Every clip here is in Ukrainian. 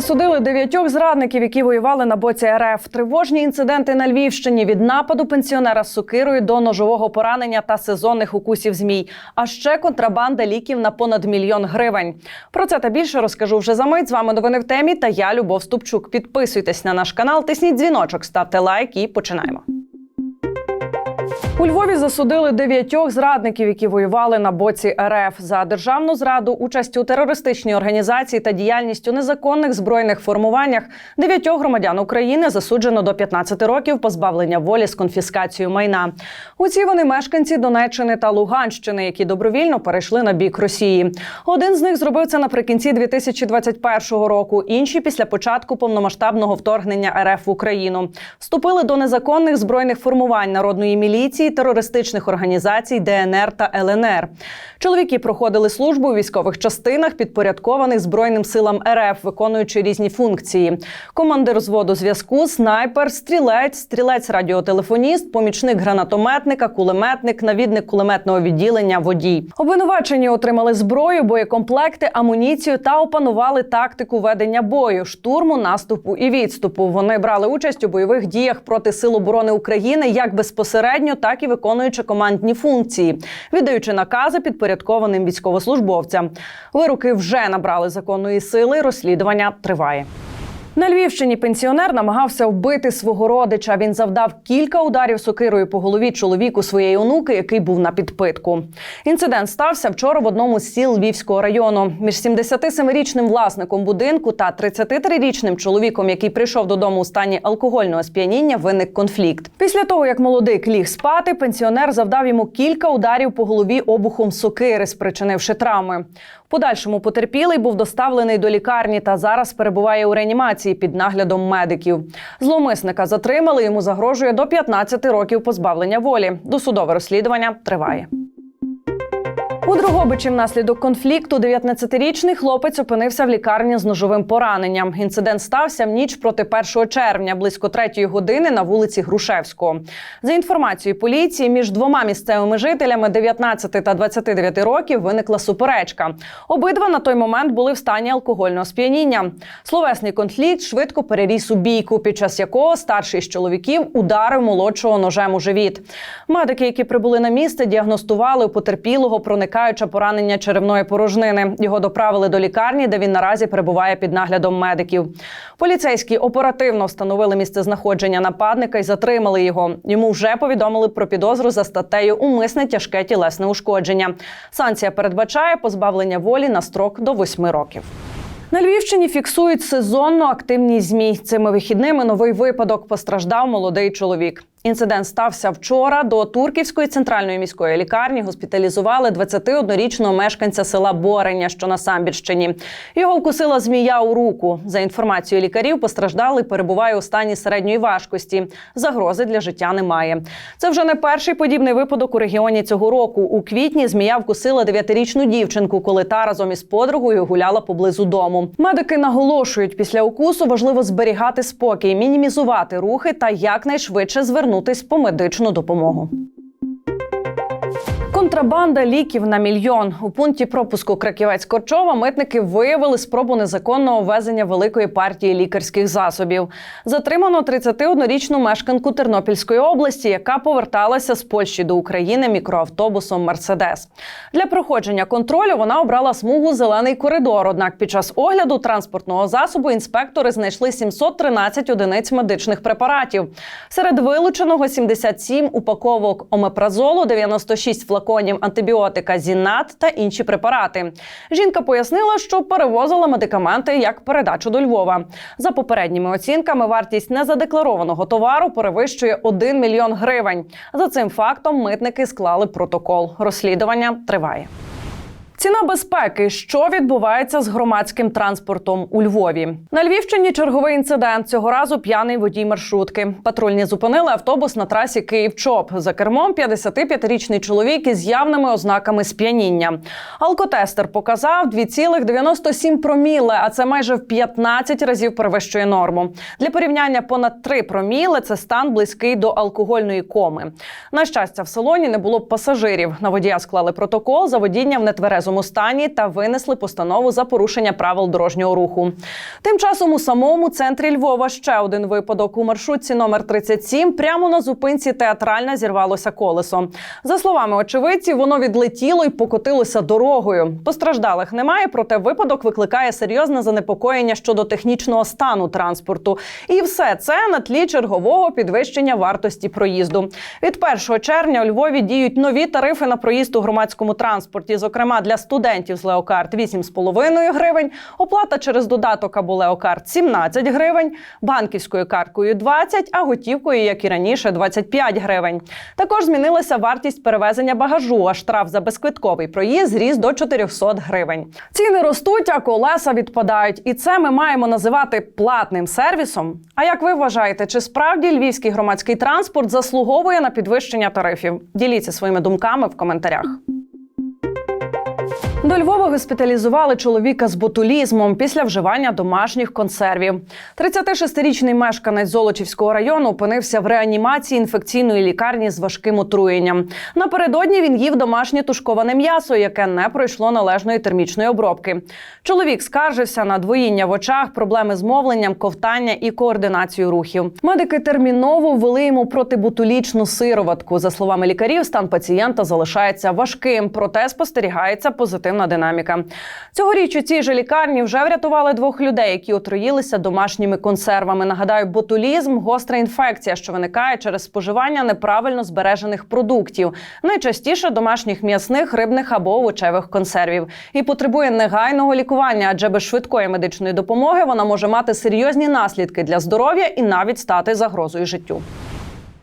Засудили дев'ятьох зрадників, які воювали на боці РФ. Тривожні інциденти на Львівщині від нападу пенсіонера з сокирою до ножового поранення та сезонних укусів змій. А ще контрабанда ліків на понад мільйон гривень. Про це та більше розкажу вже за мить. З вами новини в темі. Та я Любов Ступчук. Підписуйтесь на наш канал, тисніть дзвіночок, ставте лайк і починаємо. У Львові засудили дев'ятьох зрадників, які воювали на боці РФ за державну зраду, участь у терористичній організації та діяльність у незаконних збройних формуваннях. Дев'ятьох громадян України засуджено до 15 років позбавлення волі з конфіскацією майна. Усі вони мешканці Донеччини та Луганщини, які добровільно перейшли на бік Росії. Один з них зробив це наприкінці 2021 року. Інші після початку повномасштабного вторгнення РФ в Україну вступили до незаконних збройних формувань народної міліції, терористичних організацій ДНР та ЛНР. Чоловіки проходили службу у військових частинах, підпорядкованих збройним силам РФ, виконуючи різні функції: командир зводу зв'язку, снайпер, стрілець, стрілець радіотелефоніст, помічник гранатометника, кулеметник, навідник кулеметного відділення, водій. Обвинувачені отримали зброю, боєкомплекти, амуніцію та опанували тактику ведення бою, штурму, наступу і відступу. Вони брали участь у бойових діях проти сил оборони України як безпосередньо, так і виконуючи командні функції, віддаючи накази підпорядкованим військовослужбовцям. Вироки вже набрали законної сили. Розслідування триває. На Львівщині пенсіонер намагався вбити свого родича. Він завдав кілька ударів сокирою по голові чоловіку своєї онуки, який був на підпитку. Інцидент стався вчора в одному з сіл Львівського району. Між 77-річним власником будинку та 33-річним чоловіком, який прийшов додому у стані алкогольного сп'яніння, виник конфлікт. Після того, як молодик ліг спати, пенсіонер завдав йому кілька ударів по голові обухом сокири, спричинивши травми. Подальшому потерпілий був доставлений до лікарні та зараз перебуває у реанімації під наглядом медиків. Зловмисника затримали. Йому загрожує до 15 років позбавлення волі. Досудове розслідування триває. У Дрогобичі внаслідок конфлікту 19-річний хлопець опинився в лікарні з ножовим пораненням. Інцидент стався в ніч проти 1 червня, близько 3 години на вулиці Грушевського. За інформацією поліції, між двома місцевими жителями 19 та 29 років виникла суперечка. Обидва на той момент були в стані алкогольного сп'яніння. Словесний конфлікт швидко переріс у бійку, під час якого старший з чоловіків ударив молодшого ножем у живіт. Медики, які прибули на місце, діагностували у потерпілого проникаюче поранення черевної порожнини. Його доправили до лікарні, де він наразі перебуває під наглядом медиків. Поліцейські оперативно встановили місце знаходження нападника і затримали його. Йому вже повідомили про підозру за статтею Умисне тяжке тілесне ушкодження. Санкція передбачає позбавлення волі на строк до 8 років. На Львівщині фіксують сезонно активність змій. Цими вихідними новий випадок постраждав молодий чоловік. Інцидент стався вчора. До Турківської центральної міської лікарні госпіталізували 21-річного мешканця села Бореня, що на Самбірщині. Його вкусила змія у руку. За інформацією лікарів, постраждалий перебуває у стані середньої важкості. Загрози для життя немає. Це вже не перший подібний випадок у регіоні цього року. У квітні змія вкусила 9-річну дівчинку, коли та разом із подругою гуляла поблизу дому. Медики наголошують, після укусу важливо зберігати спокій, мінімізувати рухи та якнайшвидше звернутися по медичну допомогу. Контрабанда ліків на мільйон у пункті пропуску Краківець Корчова митники виявили спробу незаконного ввезення великої партії лікарських засобів. Затримано 31-річну мешканку Тернопільської області, яка поверталася з Польщі до України мікроавтобусом Мерседес. Для проходження контролю вона обрала смугу зелений коридор. Однак під час огляду транспортного засобу інспектори знайшли 713 одиниць медичних препаратів. Серед вилученого 77 упаковок омепразолу, 96 флаконів антибіотика Зінат та інші препарати. Жінка пояснила, що перевозила медикаменти як передачу до Львова. За попередніми оцінками, вартість незадекларованого товару перевищує 1 мільйон гривень. За цим фактом митники склали протокол. Розслідування триває. Ціна безпеки, що відбувається з громадським транспортом у Львові. На Львівщині черговий інцидент. Цього разу п'яний водій маршрутки. Патрульні зупинили автобус на трасі Київ-Чоп. За кермом 55-річний чоловік із явними ознаками сп'яніння. Алкотестер показав 2,97 проміле, а це майже в 15 разів перевищує норму. Для порівняння понад 3 проміле це стан близький до алкогольної коми. На щастя, в салоні не було пасажирів. На водія склали протокол за водіння в нетверезому нетверезому стані та винесли постанову за порушення правил дорожнього руху. Тим часом у самому центрі Львова ще один випадок у маршрутці номер 37 прямо на зупинці театральна зірвалося колесо. За словами очевидців, воно відлетіло і покотилося дорогою. Постраждалих немає, проте випадок викликає серйозне занепокоєння щодо технічного стану транспорту. І все це на тлі чергового підвищення вартості проїзду. Від 1 червня у Львові діють нові тарифи на проїзд у громадському транспорті. Зокрема, для студентів з леокарт 8,5 гривень, оплата через додаток або леокарт 17 гривень, банківською карткою 20, а готівкою, як і раніше, 25 гривень. Також змінилася вартість перевезення багажу, а штраф за безквитковий проїзд зріс до 400 гривень. Ціни ростуть, а колеса відпадають. І це ми маємо називати платним сервісом. А як ви вважаєте, чи справді львівський громадський транспорт заслуговує на підвищення тарифів? Діліться своїми думками в коментарях. До Львова госпіталізували чоловіка з ботулізмом після вживання домашніх консервів. 36-річний мешканець Золочівського району опинився в реанімації інфекційної лікарні з важким отруєнням. Напередодні він їв домашнє тушковане м'ясо, яке не пройшло належної термічної обробки. Чоловік скаржився на двоїння в очах, проблеми з мовленням, ковтання і координацію рухів. Медики терміново ввели йому протибутулічну сироватку. За словами лікарів, стан пацієнта залишається важким, проте спостерігається позитивна динаміка. Цьогоріч у цій же лікарні вже врятували двох людей, які отруїлися домашніми консервами. Нагадаю, ботулізм гостра інфекція, що виникає через споживання неправильно збережених продуктів, найчастіше домашніх м'ясних, рибних або овочевих консервів, і потребує негайного лікування, адже без швидкої медичної допомоги вона може мати серйозні наслідки для здоров'я і навіть стати загрозою життю.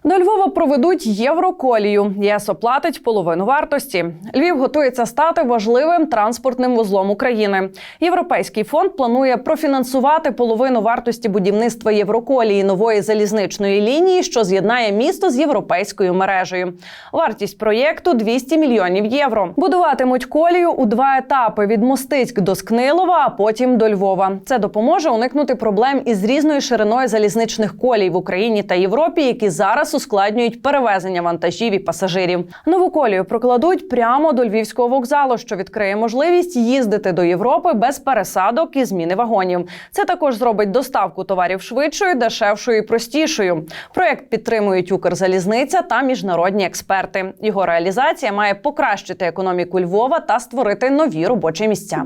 До Львова проведуть євроколію. ЄС оплатить половину вартості. Львів готується стати важливим транспортним вузлом України. Європейський фонд планує профінансувати половину вартості будівництва Євроколії нової залізничної лінії, що з'єднає місто з європейською мережею. Вартість проєкту 200 мільйонів євро. Будуватимуть колію у два етапи: від Мостицьк до Скнилова, а потім до Львова. Це допоможе уникнути проблем із різною шириною залізничних колій в Україні та Європі, які зараз ускладнюють перевезення вантажів і пасажирів. Нову колію прокладуть прямо до львівського вокзалу, що відкриє можливість їздити до Європи без пересадок і зміни вагонів. Це також зробить доставку товарів швидшою, дешевшою і простішою. Проект підтримують Укрзалізниця та міжнародні експерти. Його реалізація має покращити економіку Львова та створити нові робочі місця.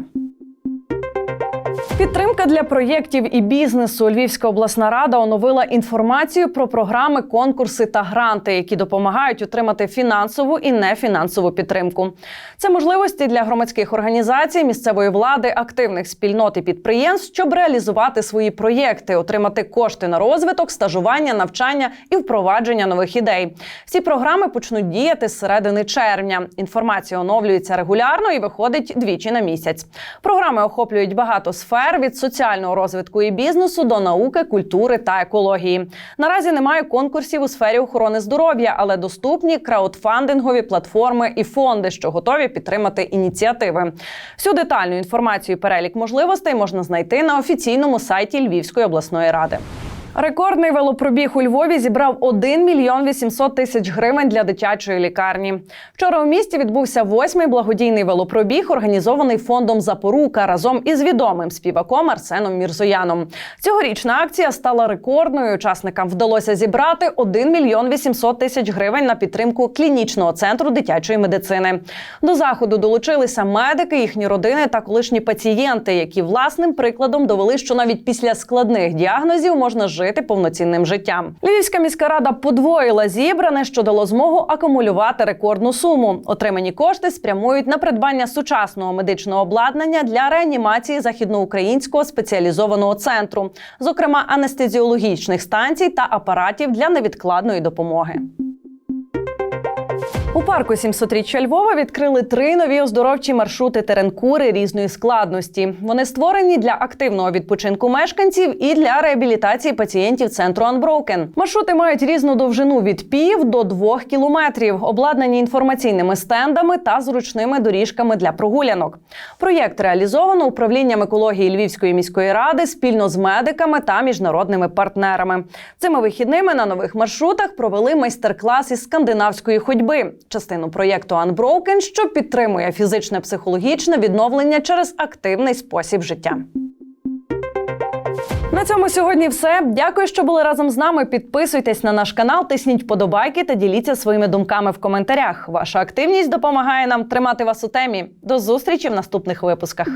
Підтримка для проєктів і бізнесу. Львівська обласна рада оновила інформацію про програми, конкурси та гранти, які допомагають отримати фінансову і нефінансову підтримку. Це можливості для громадських організацій, місцевої влади, активних спільнот і підприємств, щоб реалізувати свої проєкти, отримати кошти на розвиток, стажування, навчання і впровадження нових ідей. Всі програми почнуть діяти з середини червня. Інформація оновлюється регулярно і виходить двічі на місяць. Програми охоплюють багато сфер від соціального розвитку і бізнесу до науки, культури та екології. Наразі немає конкурсів у сфері охорони здоров'я, але доступні краудфандингові платформи і фонди, що готові підтримати ініціативи. Всю детальну інформацію і перелік можливостей можна знайти на офіційному сайті Львівської обласної ради. Рекордний велопробіг у Львові зібрав 1 мільйон 800 тисяч гривень для дитячої лікарні. Вчора у місті відбувся восьмий благодійний велопробіг, організований фондом Запорука разом із відомим співаком Арсеном Мірзояном. Цьогорічна акція стала рекордною. Учасникам вдалося зібрати 1 мільйон 800 тисяч гривень на підтримку клінічного центру дитячої медицини. До заходу долучилися медики, їхні родини та колишні пацієнти, які власним прикладом довели, що навіть після складних діагнозів можна жити повноцінним життям. Львівська міська рада подвоїла зібране, що дало змогу акумулювати рекордну суму. Отримані кошти спрямують на придбання сучасного медичного обладнання для реанімації західноукраїнського спеціалізованого центру, зокрема анестезіологічних станцій та апаратів для невідкладної допомоги. У парку 700-річчя Львова відкрили три нові оздоровчі маршрути теренкури різної складності. Вони створені для активного відпочинку мешканців і для реабілітації пацієнтів центру Unbroken. Маршрути мають різну довжину від пів до двох кілометрів, обладнані інформаційними стендами та зручними доріжками для прогулянок. Проєкт реалізовано управлінням екології Львівської міської ради спільно з медиками та міжнародними партнерами. Цими вихідними на нових маршрутах провели майстер-клас із скандинавської ходьби. Частину проєкту Unbroken, що підтримує фізичне психологічне відновлення через активний спосіб життя. На цьому сьогодні все. Дякую, що були разом з нами. Підписуйтесь на наш канал, тисніть подобайки та діліться своїми думками в коментарях. Ваша активність допомагає нам тримати вас у темі. До зустрічі в наступних випусках.